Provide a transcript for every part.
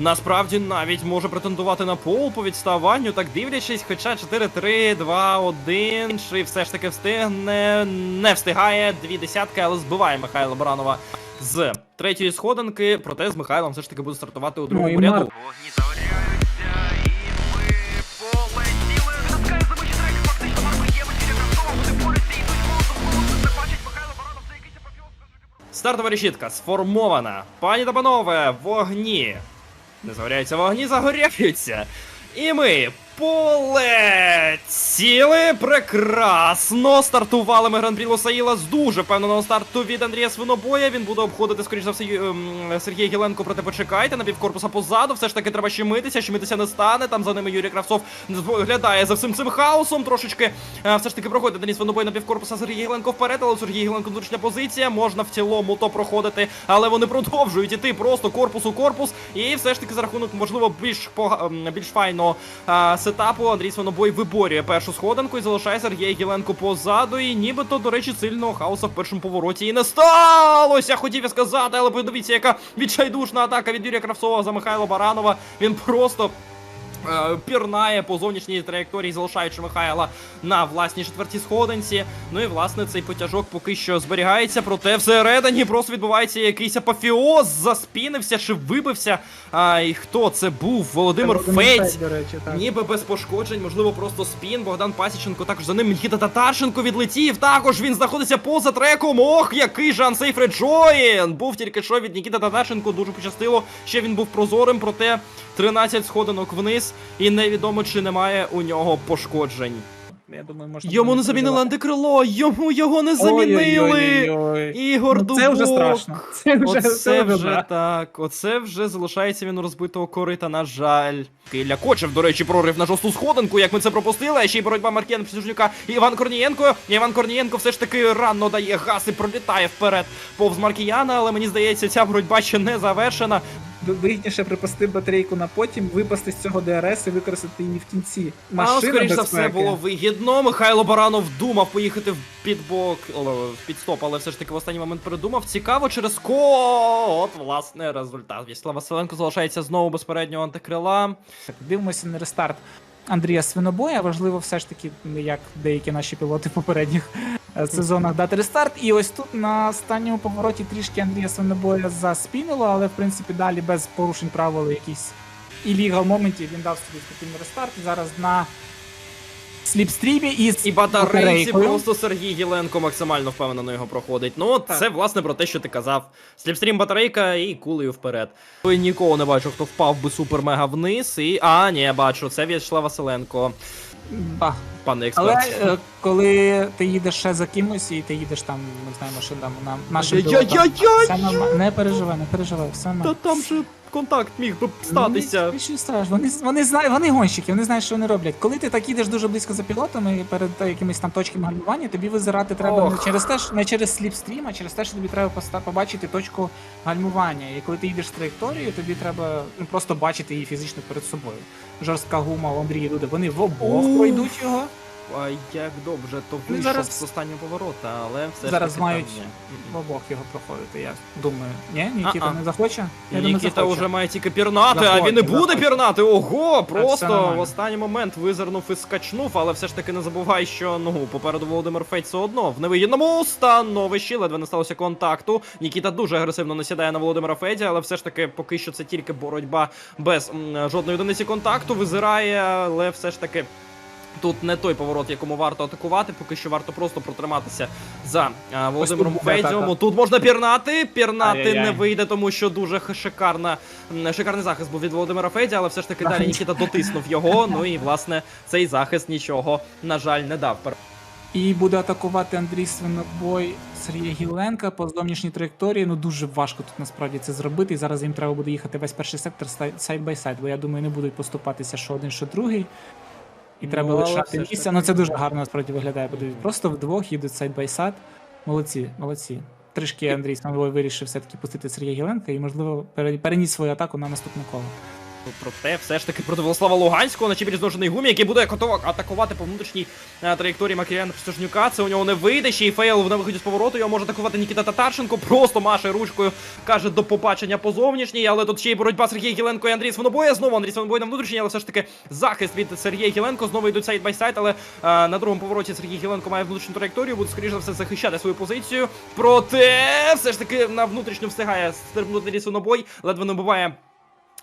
насправді навіть може претендувати на пол по відставанню, так дивлячись, хоча 4-3, 2-1, інший все ж таки встигне, не встигає дві десятки, але збиває Михайла Баранова з третьої сходинки, проте з Михайлом все ж таки буде стартувати у другому і ряду. Стартова решітка сформована. Пані та панове, вогні. Не загоряються вогні, загоряються. І ми полетіли прекрасно. Стартували ми гран-прі Лосаїла з дуже певного старту від Андрія Свинобоя. Він буде обходити, скоріш за все, ем, Сергія Гіленко, проте почекайте, на півкорпуса позаду. Все ж таки треба щемитися, щемитися не стане. Там за ними Юрій Кравцов глядає за всім цим хаосом. Трошечки е, все ж таки проходить Денис Свинобой на півкорпуса Сергій Гіленко вперед, але у Сергія Гіленко зручна позиція. Можна в цілому то проходити, але вони продовжують іти просто корпус у корпус. І все ж таки за рахунок, можливо, більш ем, більш файного а, сетапу Андрій Свинобой виборює першу сходинку і залишає Сергія Гіленко позаду. І нібито, до речі, сильного хаоса в першому повороті і не сталося. Хотів я сказати, але подивіться, яка відчайдушна атака від Юрія Кравцова за Михайла Баранова. Він просто. Е, Пірнає по зовнішній траєкторії, залишаючи Михайла на власній четвертій сходинці. Ну і власне цей потяжок поки що зберігається, проте всередині просто відбувається якийсь апофіоз, заспінився чи вибився. А, і хто це був? Володимир Фець. до речі, так. Ніби без пошкоджень, можливо, просто спін. Богдан Пасіченко також за ним Нікіта Татарченко відлетів. Також він знаходиться поза треком. Ох, який же Ансейф Реджоїн! Був тільки що від Нікіта Татарченко. Дуже пощастило. Ще він був прозорим, проте 13 сходинок вниз, і невідомо чи немає у нього пошкоджень. Я думаю, можна Йому не замінили антикрило, йому його не замінили. Ой-ой-ой-ой. Ігор Ну, це вже страшно. Це вже, Оце це вже так. Оце вже залишається він у розбитого корита, на жаль. Киля Кочев, до речі, прорив на жорстку сходинку, як ми це пропустили. А ще й боротьба Маркіяна Псюжнюка і Іван Корнієнко. Іван Корнієнко все ж таки рано дає газ і пролітає вперед повз Маркіяна, але мені здається, ця боротьба ще не завершена. Вигідніше припасти батарейку на потім, випасти з цього ДРС і використати її в кінці. А, скоріш за все було вигідно. Михайло Баранов думав поїхати в підбок, в підстоп, але все ж таки в останній момент передумав. Цікаво через ко. От, власне, результат. В'ячеслав Василенко залишається знову без переднього антикрила. Так, Дивимося на рестарт Андрія Свинобоя. Важливо все ж таки, як деякі наші пілоти попередніх сезонах дати рестарт. І ось тут на останньому повороті трішки Андрія Свинобоя заспінило, але в принципі далі без порушень правил якісь і лігал моментів він дав собі спокійний рестарт. Зараз на сліпстрімі із І батарейці батарейкою. просто Сергій Гіленко максимально впевнено його проходить. Ну, от це власне про те, що ти казав. Сліпстрім батарейка і кулею вперед. Я нікого не бачу, хто впав би супер-мега вниз. І. А, ні, бачу, це В'ячеслав Василенко, Ба. пане Але експерт. е, коли ти їдеш ще за кимось, і ти їдеш там, ми знаємо, що там на нашим пілотам, все нормально. Не переживай, не переживай, все Та нормально. там же контакт міг би статися. Ну, що страш, вони, вони знають, вони гонщики, вони знають, що вони роблять. Коли ти так їдеш дуже близько за пілотами перед е, якимись там точками гальмування, тобі визирати треба Ох. не через те, що- не через сліпстрім, а через те, що тобі треба поста- побачити точку гальмування. І коли ти їдеш з траєкторією, тобі треба ну, просто бачити її фізично перед собою. Жорстка гума у Андрії Дуди, вони в обох Ух. пройдуть його. А як добре, то вийшов зараз- з останнього поворота, але все ж Зараз таки мають там в обох його проходити, я думаю. Ні, Нікіта А-а. не захоче? Я Нікіта захоче. вже має тільки пірнати, а він не буде заходить. пірнати. Ого, просто в останній момент визирнув і скачнув, але все ж таки не забувай, що ну попереду Володимир Фейт все одно в невигідному становищі, ледве не сталося контакту. Нікіта дуже агресивно насідає на Володимира Феді, але все ж таки поки що це тільки боротьба без м, жодної одиниці контакту. Визирає, але все ж таки. Тут не той поворот, якому варто атакувати, поки що варто просто протриматися за а, Володимиром тут Федіом. Тут можна пірнати. Пірнати Ай-яй-яй. не вийде, тому що дуже шикарна, шикарний захист був від Володимира Феді, але все ж таки далі Нікіта дотиснув його. Ну і власне цей захист нічого, на жаль, не дав. І буде атакувати Андрій Свинобой Сергія Гіленка по зовнішній траєкторії. Ну дуже важко тут насправді це зробити. І зараз їм треба буде їхати весь перший сектор сайд бай сайд, бо я думаю, не будуть поступатися що один, що другий. І Ну, треба лишати місця. Ну це дуже гарно насправді виглядає. Подивіться. Просто вдвох їдуть сайт бай сайд. Молодці, молодці. Трішки Андрій Свинобой вирішив все-таки пустити Сергія Гіленка і, можливо, пере- переніс свою атаку на наступне коло. Проте все ж таки проти Волослава Луганського на чіпі зношений гумі, який буде атаку- атакувати по внутрішній е, траєкторії Макріана Присяжнюка. Це у нього не вийде. Ще й фейл на виході з повороту. Його може атакувати Нікіта Татарченко. Просто маше ручкою, каже до побачення по зовнішній. Але тут ще й боротьба Сергія Гіленко і Андрій Свинобоя. Знову Андрій Свинобой на внутрішній, але все ж таки захист від Сергія Гіленко. Знову йдуть сайд бай сайд, але е, на другому повороті Сергій Гіленко має внутрішню траєкторію. Буде скоріше за все захищати свою позицію. Проте все ж таки на внутрішню встигає стрибнути Андрій Свинобой. Ледве не буває Е,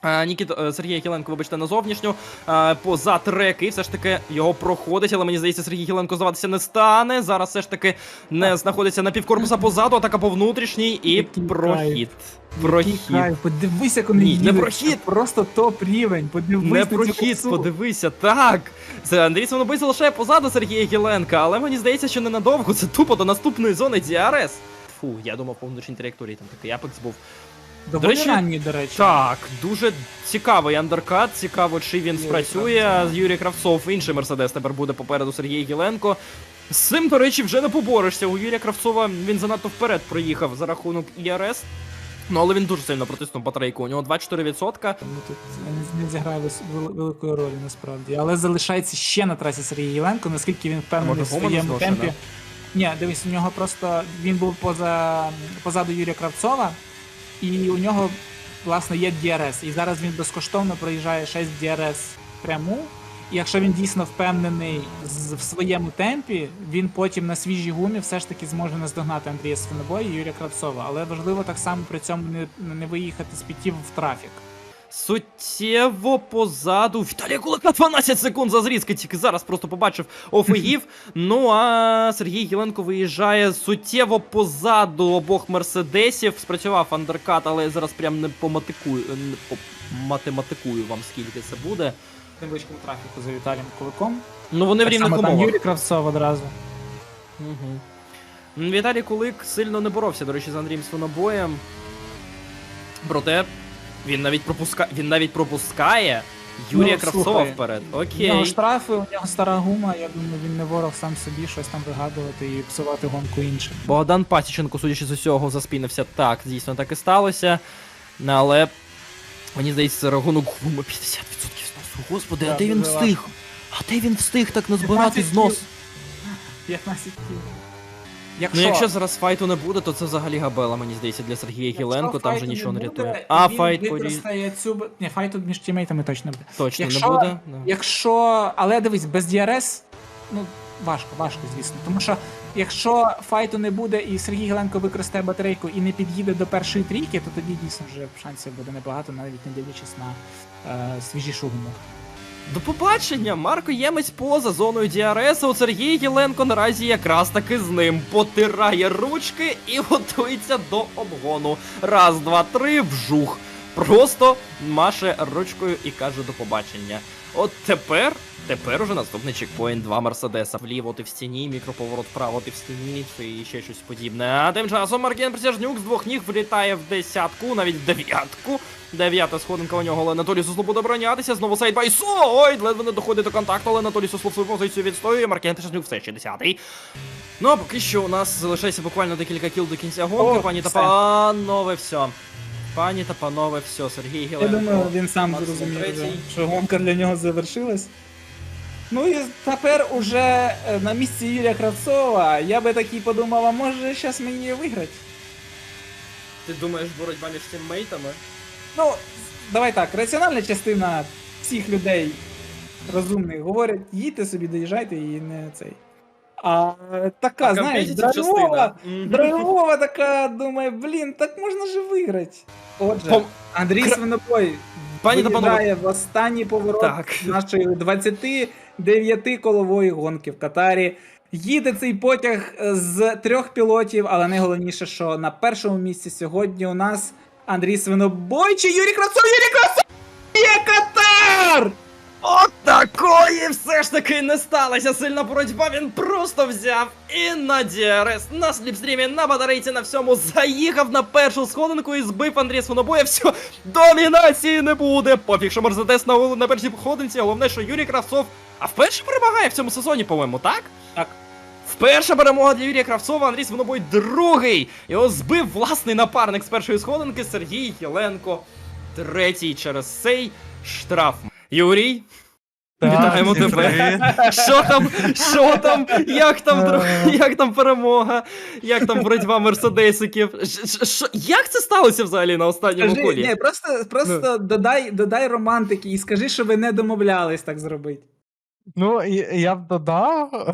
Нікіт е, Сергія Кіленко, вибачте, на зовнішню е, поза трек, і все ж таки його проходить, але мені здається, Сергій Кіленко здаватися не стане. Зараз все ж таки не знаходиться на півкорпуса позаду, атака по внутрішній і прохід. Прохід. як вони Ні, не прохід. Просто топ рівень. Подивись Не прохід, подивися, так. Це Андрій Сонобий залишає позаду Сергія Гіленка, але мені здається, що ненадовго це тупо до наступної зони DRS. Фу, я думав по внутрішній траєкторії там такий апекс був. Доволі До речі, ранній, до речі. Так, дуже цікавий андеркат. Цікаво, чи він Юрій спрацює. Кравцов. Юрій Кравцов, інший мерседес тепер буде попереду Сергія Гіленко. З цим, до речі, вже не поборешся. У Юрія Кравцова він занадто вперед проїхав за рахунок ІРС. Ну, але він дуже сильно протиснув батарейку. У нього 24%. Тому тут не- зіграє великої ролі насправді. Але залишається ще на трасі Сергій Єленко, наскільки він впевнений в своєму темпі. Ні, дивись, у нього просто він був поза позаду Юрія Кравцова, і у нього, власне, є DRS. І зараз він безкоштовно проїжджає 6 DRS пряму. І якщо він дійсно впевнений в своєму темпі, він потім на свіжій гумі все ж таки зможе наздогнати Андрія Свинобоя і Юрія Кравцова. Але важливо так само при цьому не, не виїхати з пітів в трафік. Суттєво позаду. Віталій Кулика 12 секунд за зрізки, тільки зараз просто побачив офігів. ну а Сергій Єленко виїжджає суттєво позаду обох мерседесів. Спрацював андеркат, але я зараз прям не поматикую, не поматематикую вам, скільки це буде. невеличкому трафіку за Віталієм Куликом. Ну вони в Так рівних умовах. Юрій Кравцов одразу. Угу. Віталій Кулик сильно не боровся, до речі, з Андрієм Свинобоєм. Проте він навіть пропускає. Він навіть пропускає Юрія Ну, Кравцова слухай, вперед. У нього штрафи, у нього стара гума, я думаю, він не ворог сам собі щось там вигадувати і псувати гонку іншим. Богдан Пасіченко, судячи з усього, заспінився так. Дійсно так і сталося. Ну, Але мені здається, рахунок гуми 50% зносу. Господи, а де він встиг? А де він встиг так назбирати 15 знос? 15 кіл. Ну, якщо зараз файту не буде, то це взагалі габела, мені здається, для Сергія Гіленко, там вже нічого не рятує. А файт порі... використає цю... Ні, файт між тімейтами точно буде. точно Якщо- не буде. Да. Якщо. Але дивись, без DRS, ну, важко, важко, звісно. Тому що якщо файту не буде і Сергій Геленко використає батарейку і не під'їде до першої трійки, то тоді дійсно вже шансів буде небагато, навіть не дивлячись на е, свіжішу гуму. До побачення! Марко Ємець поза зоною DRS, а от Сергій Єленко наразі якраз таки з ним потирає ручки і готується до обгону. Раз, два, три, вжух. Просто маше ручкою і каже до побачення. От тепер, тепер уже наступний чекпоінт, два Мерседеса. Вліво ти в стіні, мікроповорот вправо ти в стіні, і ще щось подібне. А тим часом Маркен Присяжнюк з двох ніг влітає в десятку, навіть в дев'ятку. Дев'ята сходинка у нього, але Анатолій Суслов буде оборонятися. Знову сайт байсо. Ой, ледве не доходить до контакту, але Анатолій Суслов свою позицію відстоює. Маркен Присяжнюк все ще десятий. Ну а поки що у нас залишається буквально декілька кіл до кінця гонки. О, Пані та панове, все. Пані та панове, все. Сергій Я Гіленко. думаю, він сам Максимум зрозумів, вже, третій. що гонка для нього завершилась. Ну і тепер уже е, на місці Юрія Кравцова я би такий подумав, а може зараз мені виграти? Ти думаєш, боротьба між тіммейтами? Ну, давай так, раціональна частина всіх людей розумних говорять, їдьте собі, доїжджайте і не цей. А така, А знаєш, драйвова, драйвова така, думає, блін, так можна же виграти. Отже, Пом- Андрій Кра- Свинобой Пані виїжджає в останній поворот Так. нашої 29 колової гонки в Катарі. Їде цей потяг з трьох пілотів, але найголовніше, що на першому місці сьогодні у нас Андрій Свинобой чи Юрій Кравцов, Юрій Кравцов! Є Катар! От такої все ж таки не сталося. Сильна боротьба. Він просто взяв і на DRS, на сліпстрімі, на батарейці, на всьому заїхав на першу сходинку і збив Андрія Свинобоя. Все, домінації не буде. Пофіг, що Мерседес на, на першій сходинці. Головне, що Юрій Кравцов. А вперше перемагає в цьому сезоні, по-моєму, так? Так. Вперша перемога для Юрія Кравцова, Андрій Свинобой другий. Його збив власний напарник з першої сходинки Сергій Єленко. третій через цей штраф. Юрій, Так, вітаємо тебе. Що там? Що там? Як там друг- Е. як там перемога? Як там боротьба мерседесиків? Як це сталося взагалі на останньому Скажи, колі? ні, просто, просто додай, додай романтики і скажи, що ви не домовлялись так зробити. Ну, я б додав.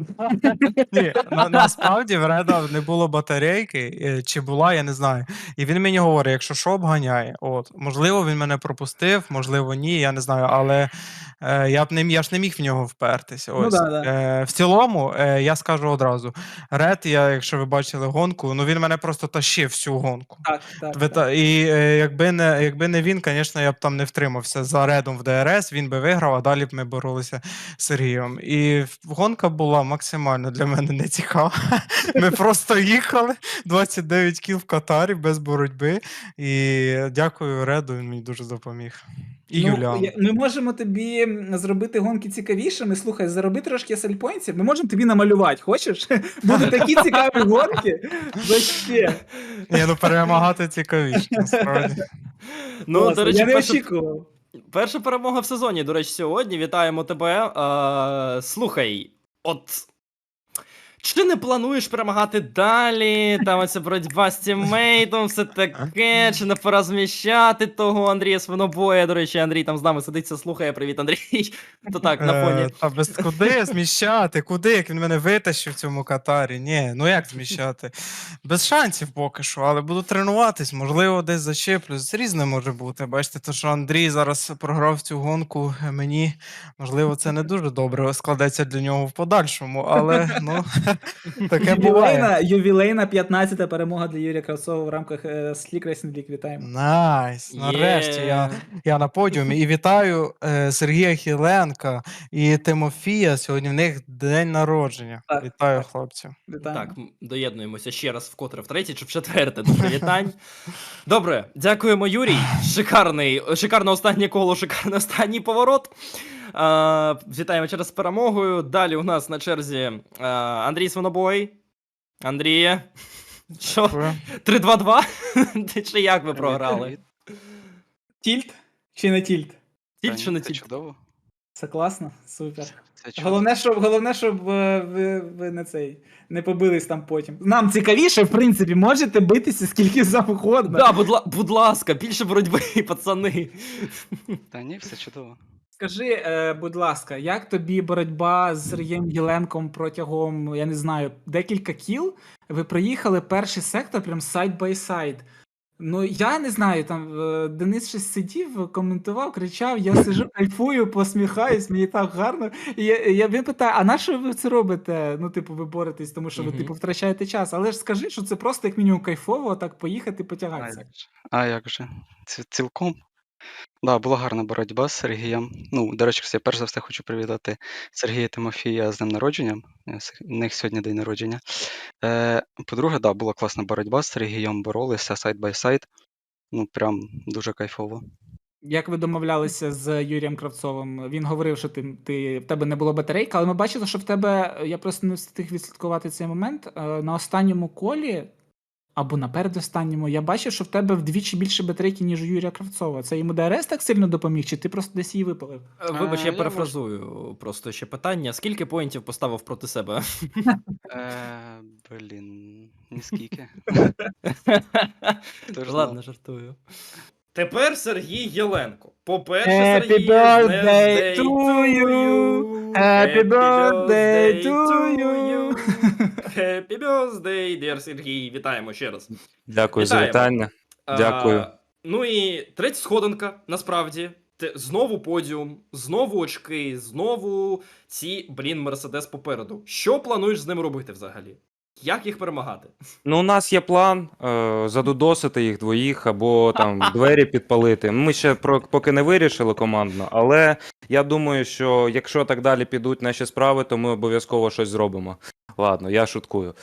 Ні, на, насправді в Реда не було батарейки, е, чи була, я не знаю. І він мені говорить, якщо що, обганяє. От, можливо, він мене пропустив, можливо, ні, я не знаю, але е, я б не, я ж не міг в нього впертися. Ну Ось. да, да. Е, в цілому, е, я скажу одразу: Ред, я, якщо ви бачили гонку, ну він мене просто тащив всю гонку. Так, так. Ви так. І е, якби не, якби не він, звісно, я б там не втримався за редом в ДРС, він би виграв, а далі б ми боролися з Сергієм. І гонка була максимально для мене не цікава. Ми просто їхали 29 кіл в Катарі без боротьби. І дякую Реду, він мені дуже допоміг. І Ну, Юліану. я- Ми можемо тобі зробити гонки цікавішими. Слухай, зароби трошки сельпоінтів. Ми можемо тобі намалювати. Хочеш? Будуть такі цікаві гонки. Вообще. Ні, ну перемагати цікавіше, насправді. Ну, Класно, до речі, я не перша, очікував. перша перемога в сезоні, до речі, сьогодні. Вітаємо тебе. Е, слухай, от. Чи не плануєш перемагати далі? Там оця боротьба з тіммейтом, все таке, чи не пора зміщати того Андрія Свинобоя? До речі, Андрій там з нами сидиться, слухає. Привіт, Андрій. То так, на Е, фоні. Та без куди зміщати? Куди? Як він мене витащив в цьому катарі? Ні, ну як зміщати? Без шансів поки що, але буду тренуватись, можливо, десь зачеплюсь. Різне може бути. Бачите, то що Андрій зараз програв цю гонку мені, можливо, це не дуже добре складеться для нього в подальшому, але ну таке буває. Ювілейна, ювілейна 15-та перемога для Юрія Кравцова в рамках е, Sleek Racing League. Вітаємо. Найс, нарешті я, я на подіумі. І вітаю е, Сергія Хіленка і Тимофія. Сьогодні в них день народження. Так, Вітаю, так. хлопці. Вітаємо. Так, м, доєднуємося ще раз вкотре втретє чи в четверте до привітань. Добре, дякуємо, Юрій. Шикарний, шикарне останнє коло, шикарний останній поворот. Вітаємо через перемогою. Далі у нас на черзі Андрій Свинобой. Андріє. Що? Дякую. 3-2-2? Чи як ви програли? Тільт чи не тільт? Тільки Та чи не це тільки? чудово. Це класно, супер. Це. Головне, щоб головне, щоб е, ви, ви не цей не побились там потім. Нам цікавіше, в принципі, можете битися скільки завгодно. Да, будь, будь ласка, більше боротьби, пацани. Та ні, все чудово. Скажи, е, будь ласка, як тобі боротьба з Сергієм Єленком протягом, я не знаю, декілька кіл? Ви проїхали перший сектор прям сайд бай сайд. Ну, я не знаю, там е, Денис щось сидів, коментував, кричав, я сижу, кайфую, посміхаюсь, мені так гарно. І я, я він питає, а на що ви це робите? Ну, типу, ви боретесь, тому що ви, Мгм. типу, втрачаєте час. Але ж скажи, що це просто як мінімум кайфово, так поїхати, А потягатися. як же? А як же? Ці- Цілком. Да, була гарна боротьба з Сергієм. Ну, до речі, я перш за все хочу привітати Сергія Тимофія з днем народження. Е, У них сьогодні день народження. Е, по-друге, да, була класна боротьба з Сергієм, боролися сайд бай сайд. Ну, прям дуже кайфово. Як ви домовлялися з Юрієм Кравцовим? Він говорив, що ти, ти в тебе не було батарейки, але ми бачили, що в тебе я просто не встиг відслідкувати цей момент. е, На останньому колі або на передостанньому, я бачив, що в тебе вдвічі більше батарейки, ніж у Юрія Кравцова. Це йому ДРС так сильно допоміг, чи ти просто десь її випалив? Е, Вибач, я я перефразую просто ще питання. Скільки поінтів поставив проти себе? Е, блін, ніскільки. Ладно, жартую. Тепер Сергій Єленко. По-перше, Happy Сергій, birthday to you. Happy birthday to you. Happy birthday, dear Сергій. Вітаємо ще раз. Дякую за Вітаємо. вітання. Дякую. А, ну і третя сходинка, насправді. Те- Знову подіум, знову очки, знову ці, блін, Мерседес попереду. Що плануєш з ним робити взагалі? Як їх перемагати? Ну, у нас є план е, задудосити їх двоїх або там двері підпалити. Ми ще про, поки не вирішили командно, але я думаю, що якщо так далі підуть наші справи, то ми обов'язково щось зробимо. Ладно, я шуткую.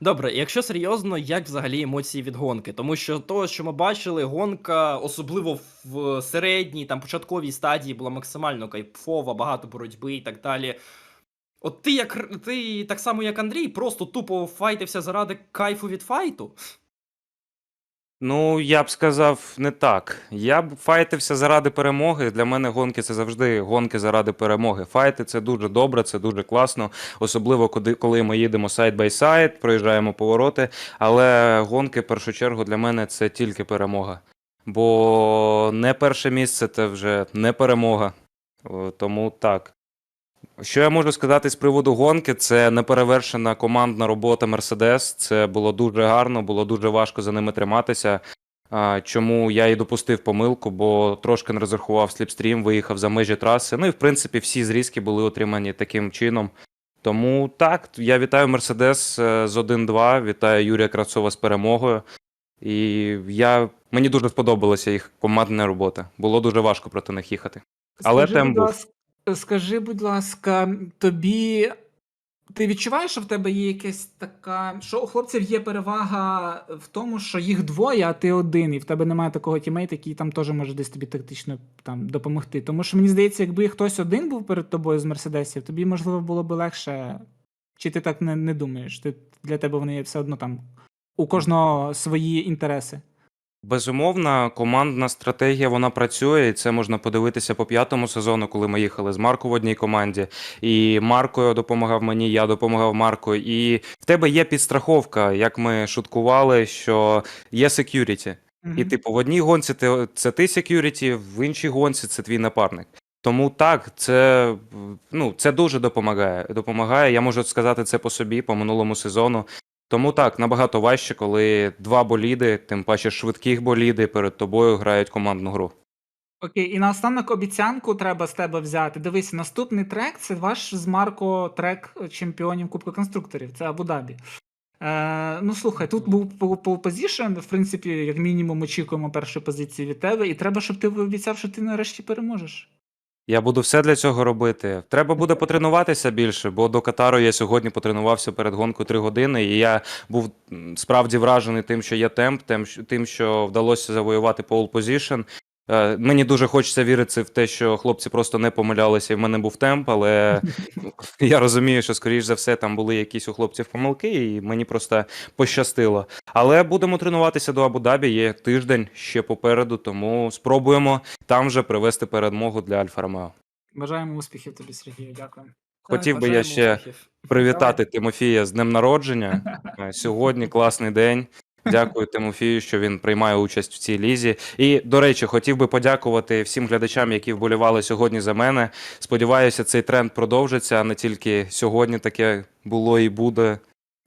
Добре, якщо серйозно, як взагалі емоції від гонки? Тому що то, що ми бачили, гонка, особливо в середній, там початковій стадії, була максимально кайфова, багато боротьби і так далі. От ти як ти так само, як Андрій, просто тупо файтився заради кайфу від файту. Ну, я б сказав не так. Я б файтився заради перемоги. Для мене гонки це завжди гонки заради перемоги. Файти це дуже добре, це дуже класно, особливо коли, ми їдемо сайд бай сайд, проїжджаємо повороти. Але гонки, в першу чергу, для мене це тільки перемога. Бо не перше місце це вже не перемога. Тому так. Що я можу сказати з приводу гонки? Це неперевершена командна робота Мерседес. Це було дуже гарно, було дуже важко за ними триматися. Чому я і допустив помилку, бо трошки не розрахував сліпстрім, виїхав за межі траси. Ну і в принципі всі зрізки були отримані таким чином. Тому так, я вітаю Мерседес е, з 1-2, вітаю Юрія Кравцова з перемогою. І я, мені дуже сподобалася їх командна робота. Було дуже важко проти них їхати. Але Скажи, темп був. Скажи, будь ласка, тобі. Ти відчуваєш, що в тебе є якась така. Що у хлопців є перевага в тому, що їх двоє, а ти один, і в тебе немає такого тімейта, який там теж може десь тобі тактично там, допомогти. Тому що мені здається, якби хтось один був перед тобою з мерседесів, тобі, можливо, було б легше. Чи ти так не, не думаєш? Ти, для тебе вони все одно там у кожного свої інтереси. Безумовно, командна стратегія вона працює, і це можна подивитися по п'ятому сезону, коли ми їхали з Марко в одній команді. І Марко допомагав мені, я допомагав Марко. І в тебе є підстраховка, як ми шуткували, що є security. І, типу, в одній гонці ти, це ти security, в іншій гонці це твій напарник. Тому так, це, ну, це дуже допомагає. Допомагає. Я можу сказати це по собі, по минулому сезону. Тому так, набагато важче, коли два боліди, тим паче швидких боліди перед тобою грають командну гру. Окей, і наостанок обіцянку треба з тебе взяти. Дивись, наступний трек це ваш з Марко трек чемпіонів Кубка конструкторів. Це Абу-Дабі. Е, ну слухай, тут був пол позішн, в принципі, як мінімум, очікуємо першої позиції від тебе, і треба, щоб ти обіцяв, що ти нарешті переможеш. Я буду все для цього робити. Треба буде потренуватися більше, бо до Катару я сьогодні потренувався перед гонкою три години, і я був справді вражений тим, що є темп, тим, що- вдалося завоювати пол позішн. Е, Мені дуже хочеться вірити в те, що хлопці просто не помилялися, і в мене був темп, але я розумію, що скоріш за все там були якісь у хлопців помилки, і мені просто пощастило. Але будемо тренуватися до Абу-Дабі. Є тиждень ще попереду, тому спробуємо там вже привести перемогу для Альфа Ромео. Бажаємо успіхів тобі, Сергію. Дякую. Хотів би я ще привітати Тимофія з днем народження. Е, Сьогодні класний день. Дякую Тимофію, що він приймає участь в цій лізі. І, до речі, хотів би подякувати всім глядачам, які вболівали сьогодні за мене. Сподіваюся, цей тренд продовжиться, а не тільки сьогодні таке було і буде.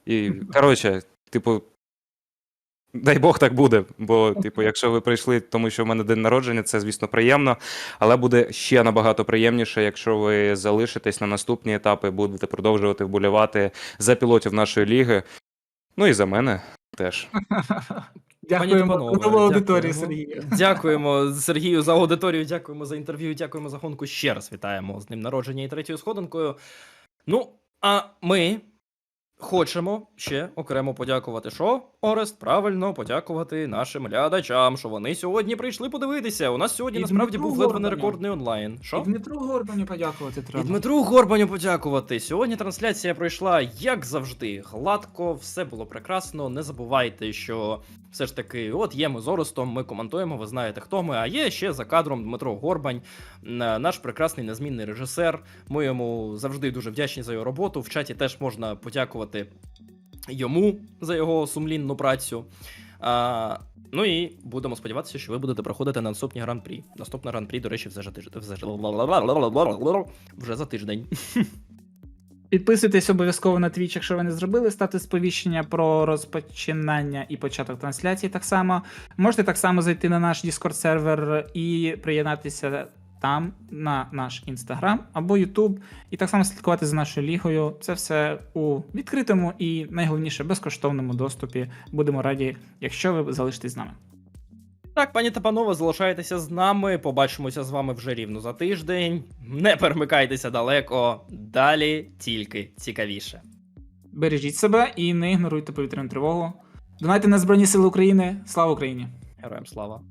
І, коротше, типу, дай Бог так буде. Бо, типу, якщо ви прийшли, тому що в мене день народження, це, звісно, приємно. Але буде ще набагато приємніше, якщо ви залишитесь на наступні етапи, будете продовжувати вболівати за пілотів нашої ліги. Ну і за мене теж. Дякуємо панове, аудиторії, дякуємо. Сергію. Дякуємо Сергію за аудиторію, дякуємо за інтерв'ю, дякуємо за гонку. Ще раз вітаємо з ним народження і третьою сходинкою. Ну, а ми хочемо ще окремо подякувати. Що? Орест, правильно подякувати нашим глядачам, що вони сьогодні прийшли подивитися. У нас сьогодні І насправді Дмитру був ледве не рекордний онлайн. І Що? Дмитру Горбаню подякувати І. Дмитру Горбаню подякувати. Сьогодні трансляція пройшла як завжди. Гладко, все було прекрасно. Не забувайте, що все ж таки, от є ми з Орестом, ми коментуємо, ви знаєте, хто ми. А є ще за кадром Дмитро Горбань, наш прекрасний незмінний режисер. Ми йому завжди дуже вдячні за його роботу. В чаті теж можна подякувати йому за його сумлінну працю. А, ну і будемо сподіватися, що ви будете проходити на наступні гран-прі. Наступне гран-прі, до речі, вже за тиждень. Вже за тиждень. Підписуйтесь обов'язково на Twitch, якщо ви не зробили, ставте сповіщення про розпочинання і початок трансляції. Так само можете так само зайти на наш Discord сервер і приєднатися там на наш інстаграм або Ютуб, і так само слідкувати за нашою лігою. Це все у відкритому і найголовніше безкоштовному доступі. Будемо раді, якщо ви залишитесь з нами. Так, пані та панове, залишайтеся з нами. Побачимося з вами вже рівно за тиждень. Не перемикайтеся далеко. Далі тільки цікавіше. Бережіть себе і не ігноруйте повітряну тривогу. Донайте на Збройні Сили України. Слава Україні! Героям слава!